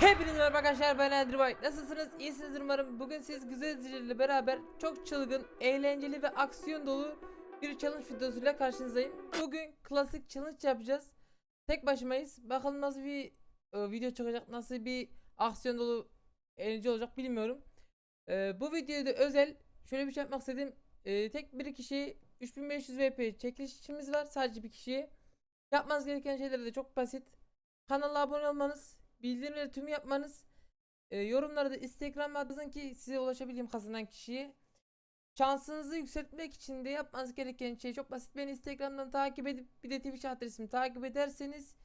Hepinize merhaba arkadaşlar ben White. Nasılsınız? İyisiniz umarım. Bugün siz güzel izleyicilerle beraber çok çılgın, eğlenceli ve aksiyon dolu bir challenge videosuyla karşınızdayım. Bugün klasik challenge yapacağız. Tek başımayız. Bakalım nasıl bir e, video çıkacak, nasıl bir aksiyon dolu eğlenceli olacak bilmiyorum. E, bu videoda özel şöyle bir şey yapmak istedim. E, tek bir kişi 3500 VP çekilişimiz var sadece bir kişiye. Yapmanız gereken şeyler de çok basit. Kanala abone olmanız, bildirimleri tüm yapmanız, e, yorumlara da Instagram'a yazın ki size ulaşabileyim kazanan kişiye. Şansınızı yükseltmek için de yapmanız gereken şey çok basit. Beni Instagram'dan takip edip bir de Twitch adresimi takip ederseniz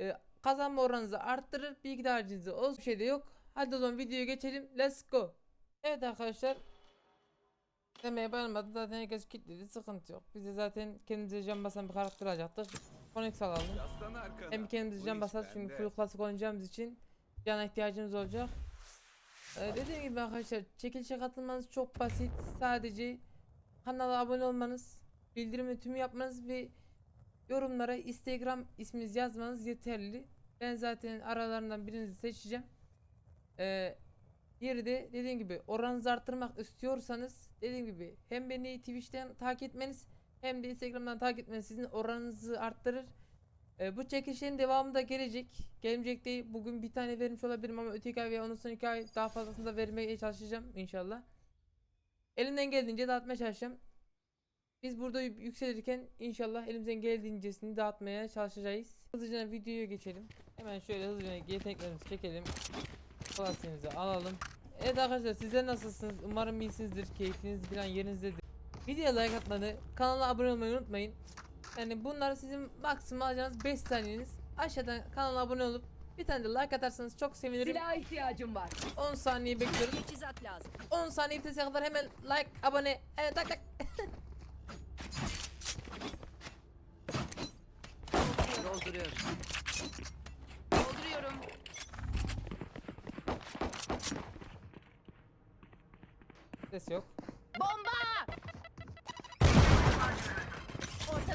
e, kazanma oranınızı arttırır. Bilgi dağarcığınızı olsun bir şey de yok. Hadi o zaman videoya geçelim. Let's go. Evet arkadaşlar. Demeye bayılmadı. Zaten herkes kilitledi. Sıkıntı yok. Biz de zaten kendimize can basan bir karakter alacaktık. Konex alalım. Hem kendimiz can basarız çünkü full klasik oynayacağımız için cana ihtiyacımız olacak. Ee, dediğim gibi arkadaşlar çekilişe katılmanız çok basit. Sadece kanala abone olmanız, bildirimi tüm yapmanız ve yorumlara Instagram isminizi yazmanız yeterli. Ben zaten aralarından birinizi seçeceğim. Ee, diğeri de dediğim gibi oranınızı arttırmak istiyorsanız dediğim gibi hem beni Twitch'ten takip etmeniz hem de Instagram'dan takip etmeniz sizin oranınızı arttırır. Ee, bu çekişin devamı da gelecek. Gelmeyecek değil. Bugün bir tane vermiş olabilirim ama öteki ay veya ondan sonraki ay daha fazlasını da vermeye çalışacağım inşallah. Elimden geldiğince dağıtmaya çalışacağım. Biz burada yü- yükselirken inşallah elimizden geldiğincesini dağıtmaya çalışacağız. Hızlıca videoya geçelim. Hemen şöyle hızlıca yeteneklerimizi çekelim. Klasiğimizi alalım. Evet arkadaşlar sizler nasılsınız? Umarım iyisinizdir. Keyfiniz falan yerinizdedir. Videoya like atmayı, kanala abone olmayı unutmayın. Yani bunlar sizin maksimum alacağınız 5 saniyeniz. Aşağıdan kanala abone olup bir tane de like atarsanız çok sevinirim. Silaha ihtiyacım var. 10 saniye bekliyoruz. Teçhizat lazım. 10 saniye bitesine kadar hemen like, abone, evet tak tak. Dolduruyorum. Dolduruyorum. Ses yok. Bomba!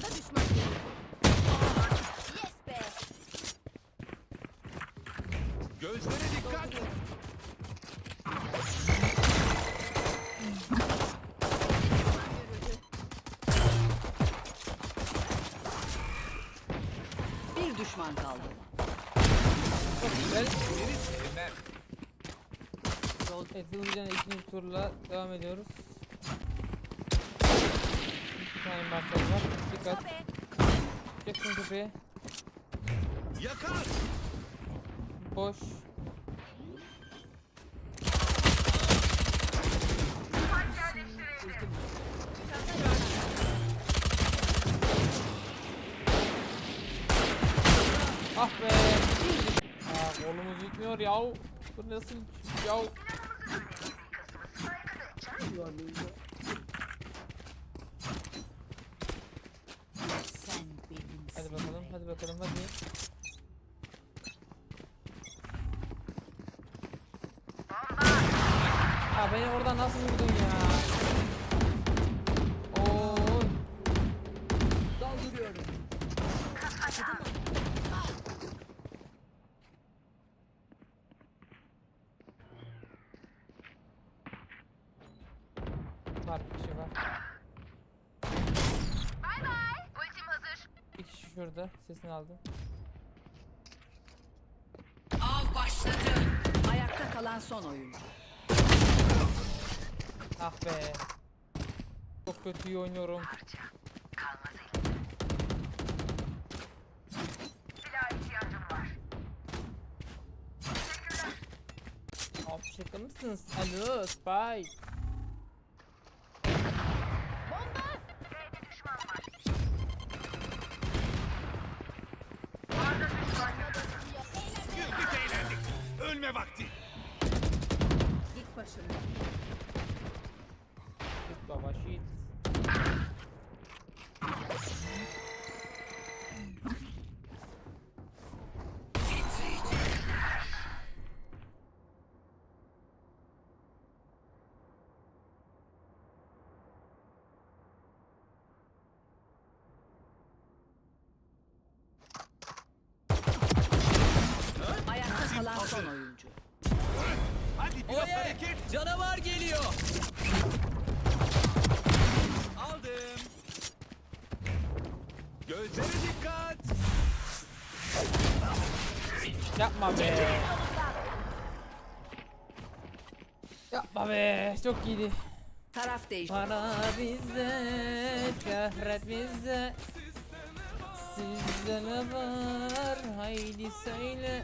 Ortada düşman. Yes be! Gözlere dikkat. Bir düşman kaldı. Sevmem. Evet hızlıca ikinci turla devam ediyoruz. Bir tane marşal var. Dikkat. Sobe! Jackson tepeye. Yakar. Boş. Ah be. Aa, kolumuz gitmiyor ya. Bu nasıl ya? Sen Hadi bakalım, hadi. Aa beni oradan nasıl vurdun ya? Şurada. Sesini aldım. Av başladı. Ayakta kalan son oyuncu. Ah be. Çok kötü iyi oynuyorum. Abi şaka mısınız? Alo Spy. Ölme vakti. Git başımdan. Git baba shit. Ayakta kalan son oyuncu. Biraz hareket. Canavar geliyor. Aldım. Gözlere dikkat. Yapma be. Yapma be. Çok iyiydi. Taraf değişti. Para bize, şöhret bize. Sizde ne var? Haydi söyle.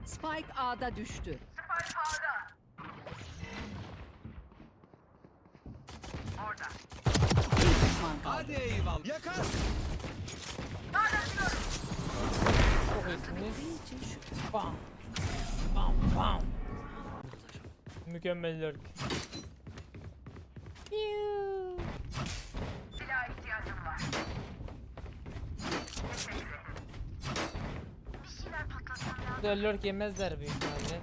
Spike A'da düştü. Spike A'da. Orada. Bir düşman kaldı. Hadi eyvallah. Yakar. İyisiniz. Bam. Bam bam. Mükemmel lurk. Silah ihtiyacım var. Teşekkür Burada lurk yemezler büyük ihtimalle.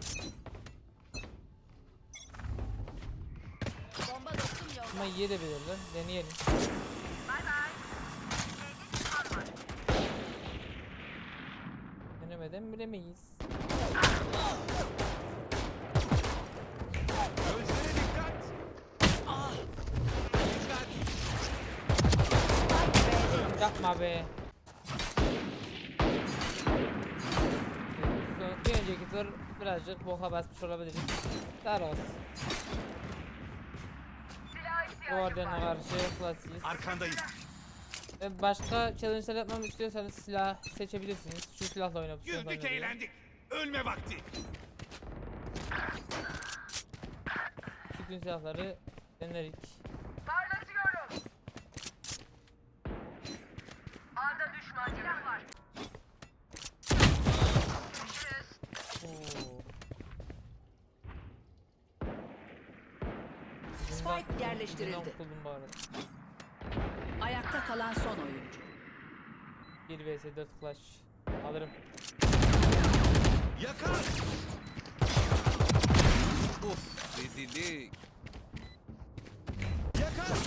Bomba dostum yok. Ama yiyebilirler. Deneyelim. Bay bay. Denemeden bilemeyiz. Gözlere dikkat. Dikkat. Yapma be. Son- Bir önceki tur birazcık boka basmış olabiliriz. Dar olsun. Var. karşı klasiyiz. Arkandayım. Ve başka challenge'lar yapmamı istiyorsanız silah seçebilirsiniz. Şu silahla oynayıp Güldük eğlendik. Ölme vakti. Bütün silahları denerik. Parlatıyorum. A'da düşman silah var. Görüşürüz. Oo. Spike yerleştirildi. Kurtuldum bu arada. Ayakta kalan son oyuncu. 1 vs 4 flash. Alırım. Yakar. Uf rezillik. Yakar.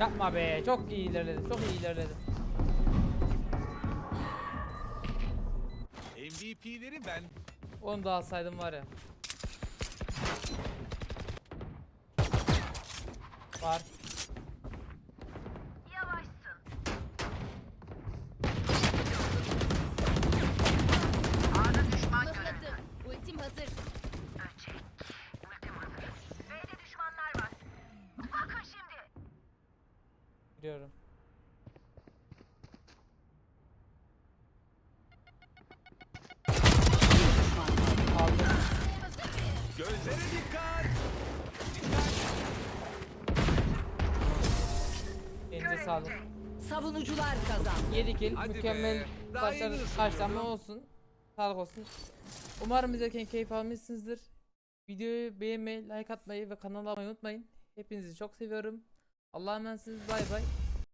Yapma be. Çok iyi ilerledi. Çok iyi ilerledi. MVP'leri ben. Onu da alsaydım var ya. Var. Yavaşsın. A'da düşman görüldü. Ultim hazır. Ölecek. Ultim hazır. B'de düşmanlar var. Bakın şimdi. Biliyorum. Sağlık. Savunucular kazandı. 7 kill. Hadi Mükemmel be. Daha başarı karşılama olsun. Sağlık olsun. Umarım izlerken keyif almışsınızdır. Videoyu beğenmeyi, like atmayı ve kanala abone olmayı unutmayın. Hepinizi çok seviyorum. Allah'a emanetsiniz. Bay bay.